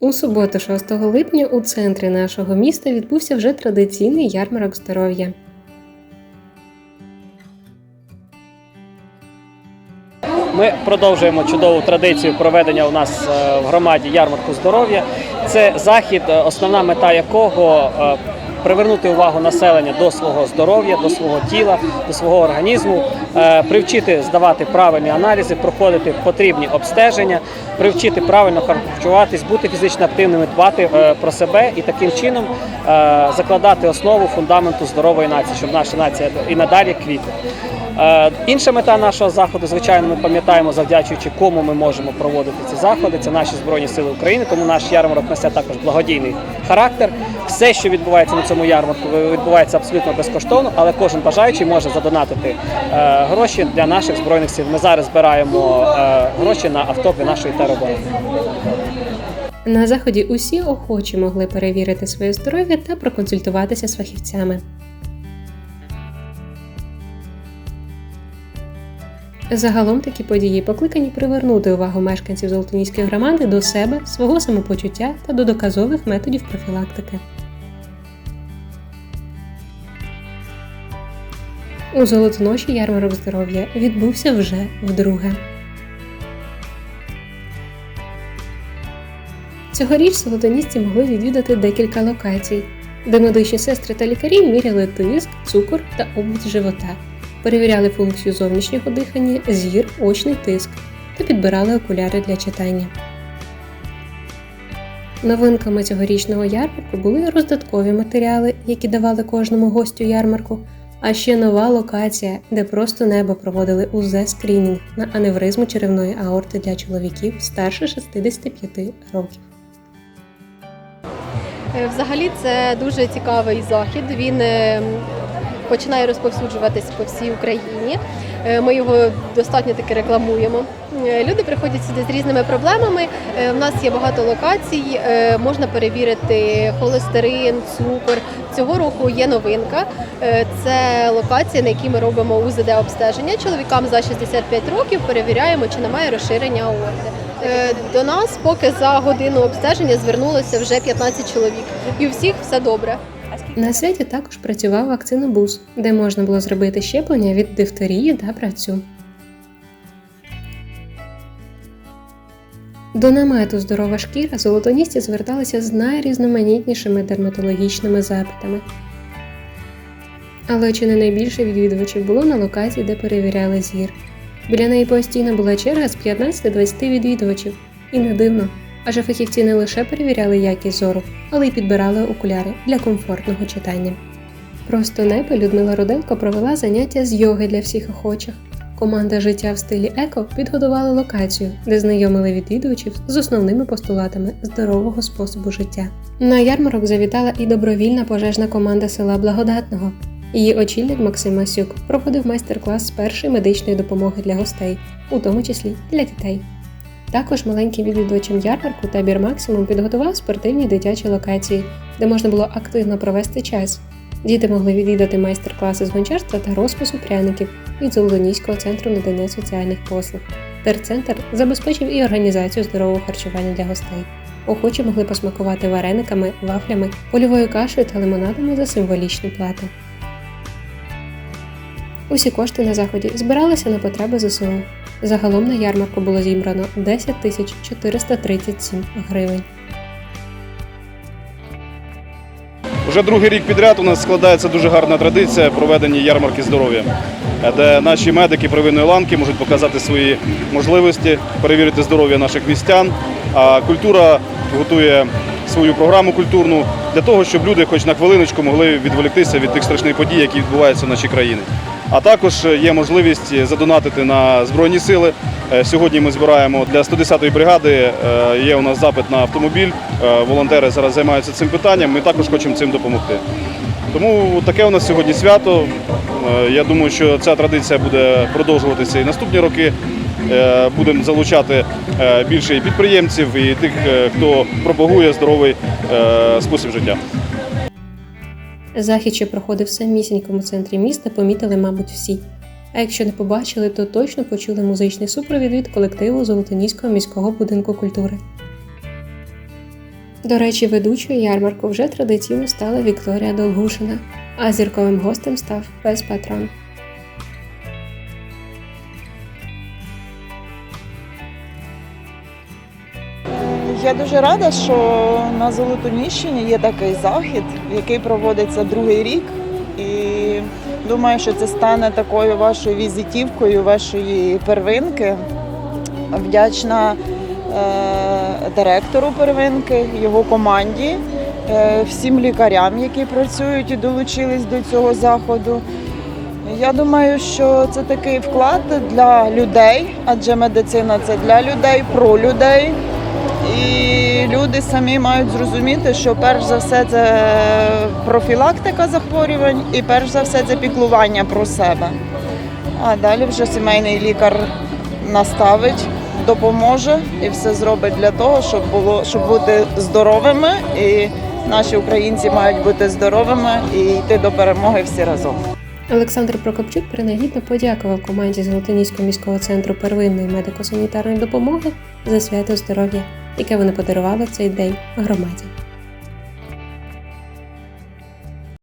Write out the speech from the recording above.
У суботу, 6 липня, у центрі нашого міста відбувся вже традиційний ярмарок здоров'я. Ми продовжуємо чудову традицію проведення у нас е, в громаді ярмарку здоров'я. Це захід, е, основна мета якого е, привернути увагу населення до свого здоров'я, до свого тіла, до свого організму, е, привчити здавати правильні аналізи, проходити потрібні обстеження, привчити правильно харчуватись, бути фізично активними, дбати е, про себе і таким чином е, закладати основу фундаменту здорової нації, щоб наша нація і надалі квітла. Е, Інша мета нашого заходу, звичайно, ми пам'ятаємо, завдячуючи кому ми можемо проводити ці заходи. Це наші збройні сили України. Тому наш ярмарок несе також благодійний характер. Все, що відбувається на цьому ярмарку, відбувається абсолютно безкоштовно, але кожен бажаючий може задонатити е, гроші для наших збройних сил. Ми зараз збираємо е, гроші на авто для нашої тероборони. На заході усі охочі могли перевірити своє здоров'я та проконсультуватися з фахівцями. Загалом такі події покликані привернути увагу мешканців Золотоніської громади до себе, свого самопочуття та до доказових методів профілактики. У Золотоноші ярмарок здоров'я відбувся вже вдруге. Цьогоріч солодонісці могли відвідати декілька локацій, де медичні сестри та лікарі міряли тиск, цукор та область живота, перевіряли функцію зовнішнього дихання, зір, очний тиск та підбирали окуляри для читання. Новинками цьогорічного ярмарку були роздаткові матеріали, які давали кожному гостю ярмарку, а ще нова локація, де просто небо проводили УЗ-скрінінг на аневризму черевної аорти для чоловіків старше 65 років. Е, Взагалі це дуже цікавий захід. Він е, починає розповсюджуватись по всій Україні. Е, Ми його достатньо таки рекламуємо. Е, Люди приходять сюди з різними проблемами. Е, У нас є багато локацій, е, можна перевірити холестерин, цукор. Цього року є новинка. Е, Це локація, на якій ми робимо УЗД обстеження. Чоловікам за 65 років перевіряємо, чи немає розширення аорти. Е, До нас поки за годину обстеження звернулося вже 15 чоловік, і у всіх все добре. На святі також працював вакцинобус, де можна було зробити щеплення від дифтерії та працю. До намету здорова шкіра золотоністі зверталися з найрізноманітнішими дерматологічними запитами. Але чи не найбільше відвідувачів було на локації, де перевіряли зір. Біля неї постійно була черга з 15-20 відвідувачів. І не дивно, адже фахівці не лише перевіряли якість зору, але й підбирали окуляри для комфортного читання. Просто небо Людмила Руденко провела заняття з йоги для всіх охочих. Команда життя в стилі еко підготувала локацію, де знайомили відвідувачів з основними постулатами здорового способу життя. На ярмарок завітала і добровільна пожежна команда села Благодатного. Її очільник Максим Масюк проводив майстер-клас з першої медичної допомоги для гостей, у тому числі для дітей. Також маленьким відвідувачам ярмарку табір Максимум підготував спортивні дитячі локації, де можна було активно провести час. Діти могли відвідати майстер-класи з гончарства та розпису пряників від Золотоніського центру надання соціальних послуг. Терцентр забезпечив і організацію здорового харчування для гостей. Охочі могли посмакувати варениками, вафлями, польовою кашею та лимонадами за символічну плату. Усі кошти на заході збиралися на потреби ЗСУ. Загалом на ярмарку було зібрано 10 тисяч 437 гривень. Уже другий рік підряд у нас складається дуже гарна традиція проведення ярмарки здоров'я, де наші медики первинної ланки можуть показати свої можливості, перевірити здоров'я наших містян. А культура готує свою програму культурну для того, щоб люди, хоч на хвилиночку, могли відволіктися від тих страшних подій, які відбуваються в нашій країні. А також є можливість задонатити на збройні сили. Е, Сьогодні ми збираємо для 110-ї бригади. е, Є у нас запит на автомобіль. Е, Волонтери зараз займаються цим питанням. Ми також хочемо цим допомогти. Тому таке у нас сьогодні свято. Е, Я думаю, що ця традиція буде продовжуватися і наступні роки. Е, Будемо залучати е, більше і підприємців, і тих, е, хто пропагує здоровий е, спосіб життя. Захід, що проходив самісінькому центрі міста, помітили, мабуть, всі. А якщо не побачили, то точно почули музичний супровід від колективу Золотоніського міського будинку культури. До речі, ведучою ярмарку вже традиційно стала Вікторія Долгушина, а зірковим гостем став пес Патрон. Я дуже рада, що на Золотоніщині є такий захід, який проводиться другий рік. І думаю, що це стане такою вашою візитівкою, вашої первинки. Вдячна е, директору первинки, його команді, е, всім лікарям, які працюють і долучились до цього заходу. Я думаю, що це такий вклад для людей, адже медицина це для людей, про людей. І люди самі мають зрозуміти, що перш за все це профілактика захворювань і перш за все це піклування про себе. А далі вже сімейний лікар наставить, допоможе і все зробить для того, щоб було щоб бути здоровими. І наші українці мають бути здоровими і йти до перемоги всі разом. Олександр Прокопчук принагідно подякував команді з Золотоніського міського центру первинної медико-санітарної допомоги за свято здоров'я, яке вони подарували в цей день громаді.